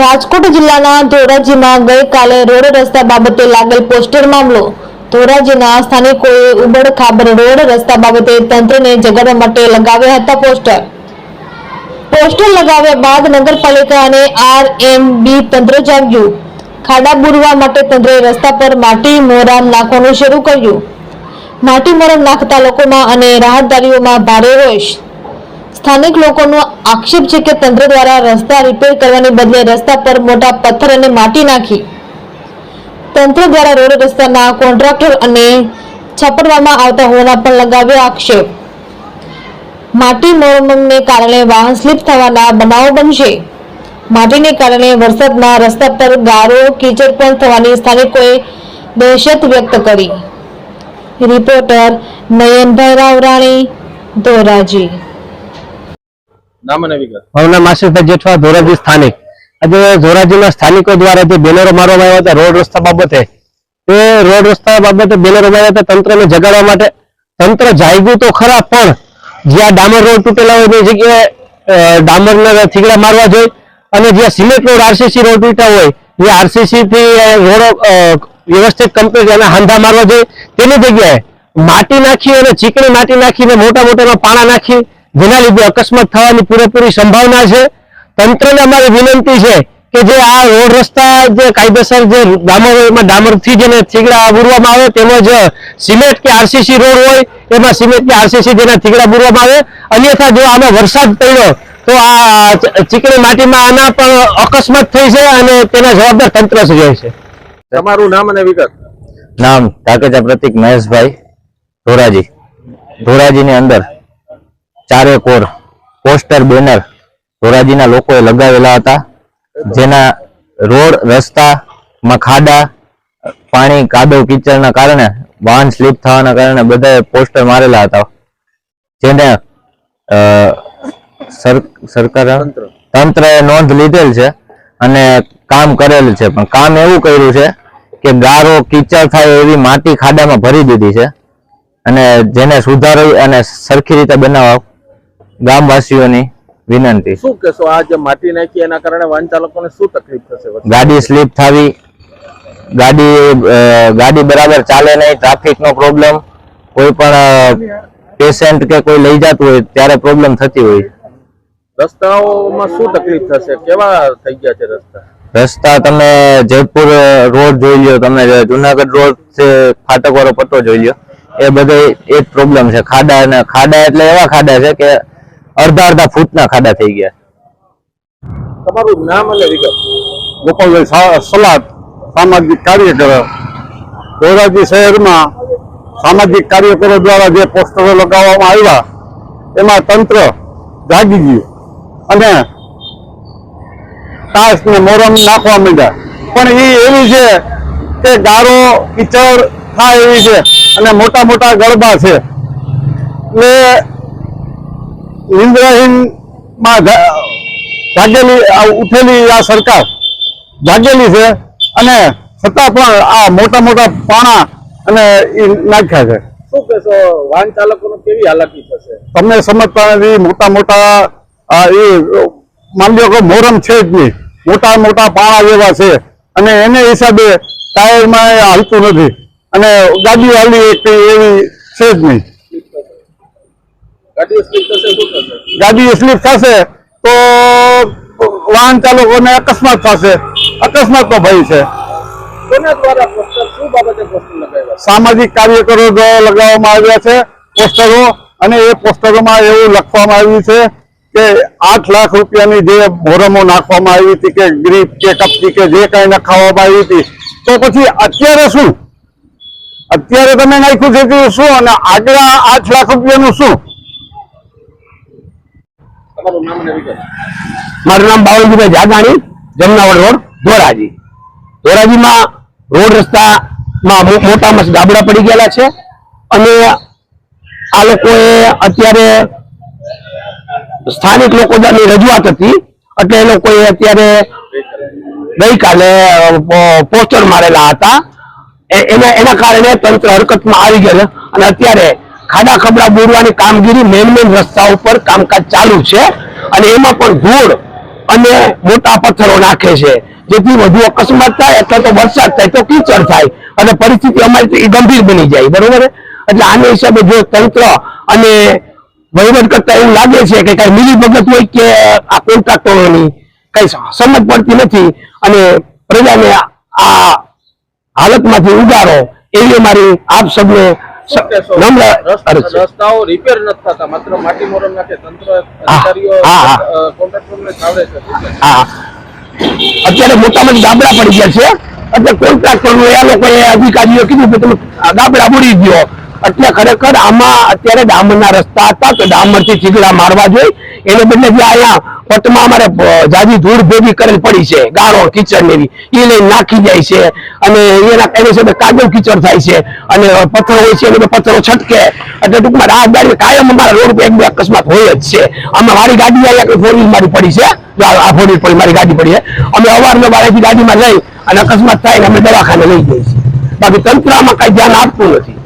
રાજકોટ જિલ્લાના ધોરાજીમાં ગઈકાલે રોડ રસ્તા બાબતે લાગેલ પોસ્ટર મામલો. ધોરાજીના સ્થાનિકોએ ઉબડ ખાબડ રોડ રસ્તા બાબતે તંત્રને જગાડવા માટે લગાવ્યા હતા પોસ્ટર. પોસ્ટર લગાવ્યા બાદ નગરપાલિકા અને આર એમ બી તંત્ર જાગ્યું. ખાડા બુરવા માટે તંત્રે રસ્તા પર માટી મોરામ નાખવાનું શરૂ કર્યું. માટી મોરામ નાખતા લોકોમાં અને રાહતદારીઓમાં ભારે રોષ. સ્થાનિક લોકોનો આક્ષેપ છે કે તંત્ર દ્વારા રસ્તા રિપેર કરવાની બદલે રસ્તા પર મોટા પથ્થર અને માટી નાખી. તંત્ર દ્વારા રોડ રસ્તાના કોન્ટ્રાક્ટર અને છપડવામાં આવતા હોવાના પણ લગાવ્યો આક્ષેપ. માટી મોરમને કારણે વાહન સ્લીપ થવાના બનાવો બનશે. માટીને કારણે વરસાદમાં રસ્તા પર ગારો, કીચડ પણ થવાની સ્થાનિકોએ દહેશત વ્યક્ત કરી. રિપોર્ટર નયનભાઈ રાવરાણી, ધોરાજી. નામ અને ધોરાજી સ્થાનિક. આજે ધોરાજીના સ્થાનિકો દ્વારા જે બેનરો મારવામાં આવ્યા હતા રોડ રસ્તા બાબતે, તે રોડ રસ્તા બાબતે બેનરો માર્યા હતા, તંત્રને જગાડવા માટે. તંત્ર જાગ્યું તો ખરા, પણ જ્યાં ડામર રોડ તૂટેલા હોય તે જગ્યાએ ડામરના થીગડા મારવા જોઈએ. અને જ્યાં સિમેન્ટ રોડ, આરસીસી રોડ તૂટ્યા હોય, એ આરસીસી થી રોડ વ્યવસ્થિત કમ્પ્લીટ એના હાંધા મારવા જોઈએ. તેની જગ્યાએ માટી નાખી અને ચીકણી માટી નાખીને મોટા મોટા પાણા નાખી જેના લીધે અકસ્માત થવાની પૂરેપૂરી સંભાવના છે. તંત્રને અમારી વિનંતી છે કે જે આ રોડ રસ્તા જે કાયદેસર જે ડામરમાં ડામરથી જેને થીગડા બુરવામાં આવે તેમજ સિમેન્ટ કે આરસીસી રોડ હોય એમાં સિમેન્ટ કે આરસીસી જેના થીગડા બુરવામાં આવે. અન્યથા જો આમાં વરસાદ પડ્યો તો આ ચીકણી માટીમાં આના પણ અકસ્માત થઈ છે અને તેના જવાબદાર તંત્ર જ હોય છે. તમારું નામ અને વિગત. નામ કાકેજા પ્રતિક મહેશભાઈ ધોરાજી. ધોરાજીની અંદર. ચારે કોર પોસ્ટર બેનર ધોરાજીના લોકોએ લગાવેલા હતા. જેના રોડ રસ્તામાં ખાડા પાણી કાદવ કીચડના કારણે વાહન સ્લીપ થવાના કારણે બધાએ પોસ્ટર મારેલા હતા. જેને સરકાર તંત્રએ નોંધ લીધેલ છે અને કામ કરેલ છે. પણ કામ એવું કર્યું છે કે ગારો કીચડ થાય એવી માટી ખાડામાં ભરી દીધી છે અને જેને સુધારી અને સરખી રીતે બનાવવા ગામવાસીઓની વિનંતી. શું કહેશો? આ જે માટી નાખી એના કારણે વાહન ચાલકોને શું તકલીફ થશે? ગાડી સ્લીપ થવી ગાડી ગાડી બરાબર ચાલે નહીં ટ્રાફિક નો પ્રોબ્લેમ કોઈ પણ પેશન્ટ કે કોઈ લઈ જતું હોય ત્યારે પ્રોબ્લેમ થતી હોય. રસ્તાઓમાં શું તકલીફ થશે? કેવા થઈ ગયા છે રસ્તા? રસ્તા તમે જયપુર રોડ જોઈ લ્યો તમે જુનાગઢ રોડ છે ફાટક વાળો પટ્ટો જોઈ લ્યો એ બધે એ જ પ્રોબ્લેમ છે. ખાડા ખાડા એટલે એવા ખાડા છે કે અડધા અડધા ફૂટના ખાડા થઈ ગયા. તમારું નામ અને વિગત. ગોપાલભાઈ સલાદ સામાજિક કાર્યકર. ધોરાજી શહેરમાં સામાજિક કાર્યકરો દ્વારા જે પોસ્ટરો લગાવવામાં આવ્યા એમાં તંત્ર જાગી ગયું અને ટાસ ને મોરમ નાખવા માંડ્યા. પણ એ એવી છે કે ગારો કિચડ થાય એવી છે અને મોટા મોટા ગરબા છે. એટલે નિંદ્રાહીનમાં જાગેલી ઉઠેલી આ સરકાર જાગેલી છે અને છતાં પણ આ મોટા મોટા પાણા અને એ નાખ્યા છે. શું કહેશો વાહન ચાલકોને કેવી હાલાકી થશે? તમને સમજતા નથી મોટા મોટા એ માની લો કે મોરમ છે જ નહીં. મોટા મોટા પાણા જેવા છે. અને એને હિસાબે ટાયરમાં હાલતું નથી. અને ગાડી હાલી એક એવી છે જ નહીં ગાડીઓ સ્લીપ થશે શું થશે ગાડી સ્લીપ થશે તો વાહન ચાલકોને અકસ્માત થશે. અકસ્માતનો ભય છે. સામાજિક કાર્યકરો લગાવવામાં આવ્યા છે પોસ્ટરો અને એ પોસ્ટરોમાં એવું લખવામાં આવ્યું છે કે આઠ લાખ રૂપિયાની જે મોરમો નાખવામાં આવી હતી કે ગ્રીપ કે કપચી કે જે કાંઈ નખાવવામાં આવી હતી તો પછી અત્યારે શું? અત્યારે તમે નાખ્યું છે શું? અને આગળ આઠ લાખ રૂપિયાનું શું તમારું નામ અને વિગત મારું નામ બાવળજીભાઈ જાગાણી, જમનાવડ રોડ, ધોરાજી. ધોરાજીમાં રોડ રસ્તામાં મોટા મસ્ત ગાબડા પડી ગયેલા છે. અને આ લોકોએ અત્યારે સ્થાનિક લોકોની રજૂઆત હતી. એટલે એ લોકોએ અત્યારે ગઈકાલે પોસ્ટર મારેલા હતા. એના એના કારણે તંત્ર હરકતમાં આવી ગયેલ. અને અત્યારે ખાડા ખબડા બોરવાની કામગીરી મેન મેન રસ્તા ઉપર કામકાજ ચાલુ છે. અને એમાં પણ ધૂળ અને મોટા પથ્થરો નાખે છે. જેથી વધુ અકસ્માત થાય અથવા તો વરસાદ થાય તો કીચડ થાય અને પરિસ્થિતિ અમારી ગંભીર બની જાય. બરોબર? એટલે આને હિસાબે જો તંત્ર અને વહીવટ કરતા એવું લાગે છે કે કઈ મિલી ભગત હોય કે આ કોન્ટ્રાક્ટરોની કઈ સમજ પડતી નથી અને પ્રજાને આ હાલતમાંથી ઉગારો એવી અમારી આપ સૌને રસ્તાઓ રિપેર નથી થતા. માત્ર માટી મોરમ નાખે તંત્ર અધિકારીઓ કોન્ટ્રાક્ટરોને છે. હા અત્યારે મોટા મોટા ગાબડા પડી ગયા છે. એટલે કોન્ટ્રાક્ટર એ લોકોએ અધિકારીઓ કીધું કે તમે ગાબડા બુડી ગયો એટલે ખરેખર આમાં અત્યારે ડામરના રસ્તા હતા તો ડામરથી ચીગડા મારવા જોઈએ એને બદલે જે અહીંયા પટમાં અમારે જાજી ધૂળ ભેગી કરેલ પડી છે, ગાળો, કીચડ ને એવી એ લઈને નાખી જાય છે. અને એના એને સાથે કાગળ કીચડ થાય છે. અને પથ્થરો હોય છે, એ પથ્થરો છટકે. એટલે ટૂંકમાં રાહદારી કાયમ અમારા રોડ પર એક બે અકસ્માત હોય જ છે. આમાં મારી ગાડી અહીંયા ફોર વ્હીલ મારી પડી છે. આ ફોર વ્હીલ પડી, મારી ગાડી પડી છે. અમે અવારનવાર અહીંથી ગાડીમાં લઈ અને અકસ્માત થાય ને અમે દવાખાને લઈ જઈએ છીએ. બાકી તંત્ર આમાં કઈ ધ્યાન આપતું નથી.